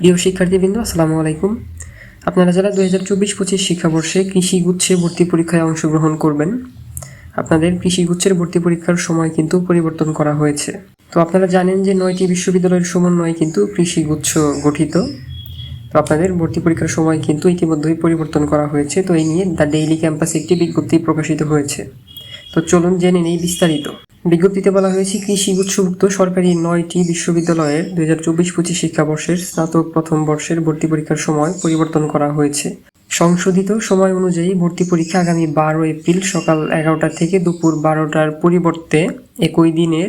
প্রিয় শিক্ষার্থীবৃন্দ, আসসালামু আলাইকুম। আপনারা যারা দু হাজার চব্বিশ পঁচিশ শিক্ষাবর্ষে কৃষি গুচ্ছে ভর্তি পরীক্ষায় অংশগ্রহণ করবেন, আপনাদের কৃষি গুচ্ছের ভর্তি পরীক্ষার সময় কিন্তু পরিবর্তন করা হয়েছে। তো আপনারা জানেন যে নয়টি বিশ্ববিদ্যালয়ের সমন্বয়ে কিন্তু কৃষি গুচ্ছ গঠিত। তো আপনাদের ভর্তি পরীক্ষার সময় কিন্তু ইতিমধ্যেই পরিবর্তন করা হয়েছে। তো এই নিয়ে দ্য ডেইলি ক্যাম্পাসে একটি বিজ্ঞপ্তি প্রকাশিত হয়েছে। তো চলুন জেনে নেই বিস্তারিত। বিজ্ঞপ্তিতে বলা হয়েছে, কৃষি গুচ্ছভুক্ত সরকারি নয়টি বিশ্ববিদ্যালয়ের দুই হাজার চব্বিশ পঁচিশ শিক্ষাবর্ষের স্নাতক প্রথম বর্ষের ভর্তি পরীক্ষার সময় পরিবর্তন করা হয়েছে। সংশোধিত সময় অনুযায়ী ভর্তি পরীক্ষা আগামী বারো এপ্রিল সকাল এগারোটা থেকে দুপুর বারোটার পরিবর্তে একই দিনে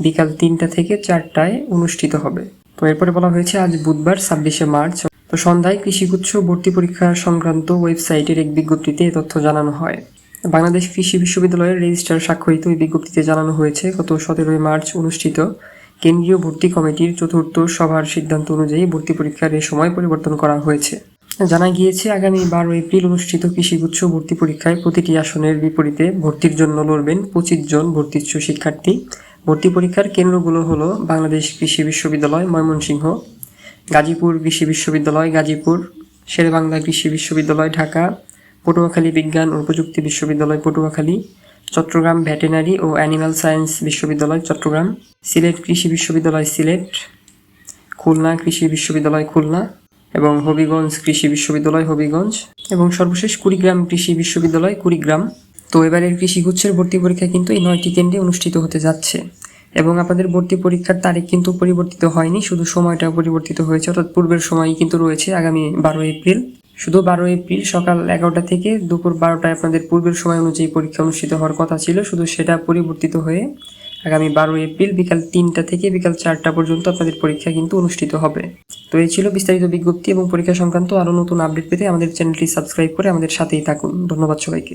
বিকাল তিনটা থেকে চারটায় অনুষ্ঠিত হবে। তো এরপরে বলা হয়েছে, আজ বুধবার, ছাব্বিশে মার্চ। তো সন্ধ্যায় কৃষিগুচ্ছ ভর্তি পরীক্ষা সংক্রান্ত ওয়েবসাইটের এক বিজ্ঞপ্তিতে তথ্য জানানো হয়। বাংলাদেশ কৃষি বিশ্ববিদ্যালয়ের রেজিস্ট্রার স্বাক্ষরিত এই বিজ্ঞপ্তিতে জানানো হয়েছে, গত সতেরোই মার্চ অনুষ্ঠিত কেন্দ্রীয় ভর্তি কমিটির চতুর্থ সভার সিদ্ধান্ত অনুযায়ী ভর্তি পরীক্ষার এই সময় পরিবর্তন করা হয়েছে। জানা গিয়েছে, আগামী বারো এপ্রিল অনুষ্ঠিত কৃষিগুচ্ছ ভর্তি পরীক্ষায় প্রতিটি আসনের বিপরীতে ভর্তির জন্য লড়বেন পঁচিশ জন ভর্তিচ্ছু শিক্ষার্থী। ভর্তি পরীক্ষার কেন্দ্রগুলো হলো বাংলাদেশ কৃষি বিশ্ববিদ্যালয়, ময়মনসিংহ, গাজীপুর কৃষি বিশ্ববিদ্যালয়, গাজীপুর, শেরেবাংলা কৃষি বিশ্ববিদ্যালয়, ঢাকা পটুয়াখালী বিজ্ঞান ও প্রযুক্তি বিশ্ববিদ্যালয় পটুয়াখালী, চট্টগ্রাম ভেটেনারি ও অ্যানিম্যাল সায়েন্স বিশ্ববিদ্যালয়, চট্টগ্রাম, সিলেট কৃষি বিশ্ববিদ্যালয়, সিলেট, খুলনা কৃষি বিশ্ববিদ্যালয়, খুলনা এবং হবিগঞ্জ কৃষি বিশ্ববিদ্যালয়, হবিগঞ্জ এবং সর্বশেষ কুড়িগ্রাম কৃষি বিশ্ববিদ্যালয়, কুড়িগ্রাম। তো এবারের কৃষিগুচ্ছের ভর্তি পরীক্ষা কিন্তু এই নয়টি কেন্দ্রে অনুষ্ঠিত হতে যাচ্ছে এবং আপনাদের ভর্তি পরীক্ষার তারিখ কিন্তু পরিবর্তিত হয়নি, শুধু সময়টা পরিবর্তিত হয়েছে, অর্থাৎ পূর্বের সময়ই কিন্তু রয়েছে আগামী বারো এপ্রিল। শুধু বারো এপ্রিল সকাল এগারোটা থেকে দুপুর বারোটায় আপনাদের পূর্বের সময় অনুযায়ী পরীক্ষা অনুষ্ঠিত হওয়ার কথা ছিল। শুধু সেটা পরিবর্তিত হয়ে আগামী বারো এপ্রিল বিকাল তিনটা থেকে বিকাল চারটা পর্যন্ত আপনাদের পরীক্ষা কিন্তু অনুষ্ঠিত হবে। তো এই ছিল বিস্তারিত বিজ্ঞপ্তি এবং পরীক্ষা সংক্রান্ত আরও নতুন আপডেট পেতে আমাদের চ্যানেলটি সাবস্ক্রাইব করে আমাদের সাথেই থাকুন। ধন্যবাদ সবাইকে।